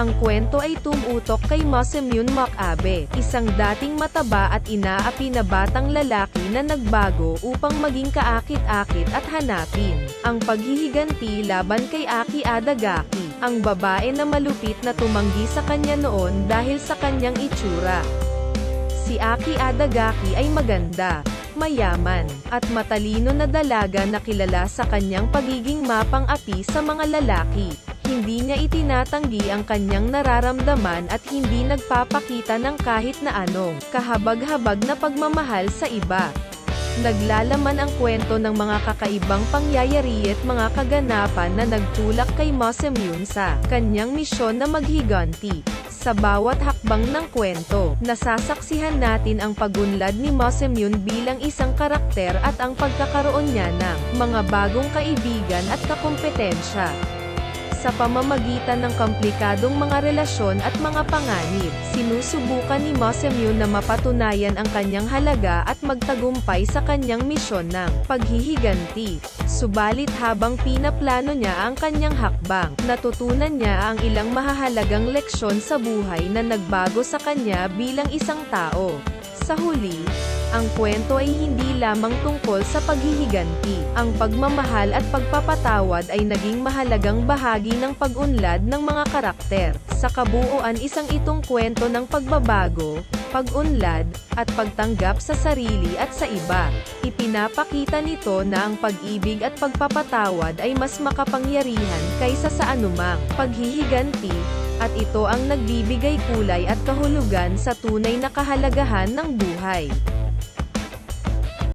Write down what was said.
Ang kwento ay tumutok kay Masamune Makabe, isang dating mataba at inaapi na batang lalaki na nagbago upang maging kaakit-akit at hanapin ang paghihiganti laban kay Aki Adagaki, ang babae na malupit na tumanggi sa kanya noon dahil sa kanyang itsura. Si Aki Adagaki ay maganda, mayaman, at matalino na dalaga na kilala sa kanyang pagiging mapang-api sa mga lalaki. Hindi niya itinatanggi ang kanyang nararamdaman at hindi nagpapakita ng kahit na anong kahabag-habag na pagmamahal sa iba. Naglalaman ang kwento ng mga kakaibang pangyayari at mga kaganapan na nagtulak kay Masamune sa kanyang misyon na maghiganti. Sa bawat hakbang ng kwento, nasasaksihan natin ang pagunlad ni Masamune bilang isang karakter at ang pagkakaroon niya ng mga bagong kaibigan at kakompetensya sa pamamagitan ng komplikadong mga relasyon at mga panganib. Sinusubukan ni Masamune na mapatunayan ang kanyang halaga at magtagumpay sa kanyang misyon ng paghihiganti. Subalit habang pinaplano niya ang kanyang hakbang, natutunan niya ang ilang mahahalagang leksyon sa buhay na nagbago sa kanya bilang isang tao. Sa huli, ang kwento ay hindi lamang tungkol sa paghihiganti. Ang pagmamahal at pagpapatawad ay naging mahalagang bahagi ng pag-unlad ng mga karakter. Sa kabuuan isang itong kwento ng pagbabago, pag-unlad, at pagtanggap sa sarili at sa iba. Ipinapakita nito na ang pag-ibig at pagpapatawad ay mas makapangyarihan kaysa sa anumang paghihiganti, at ito ang nagbibigay kulay at kahulugan sa tunay na kahalagahan ng buhay.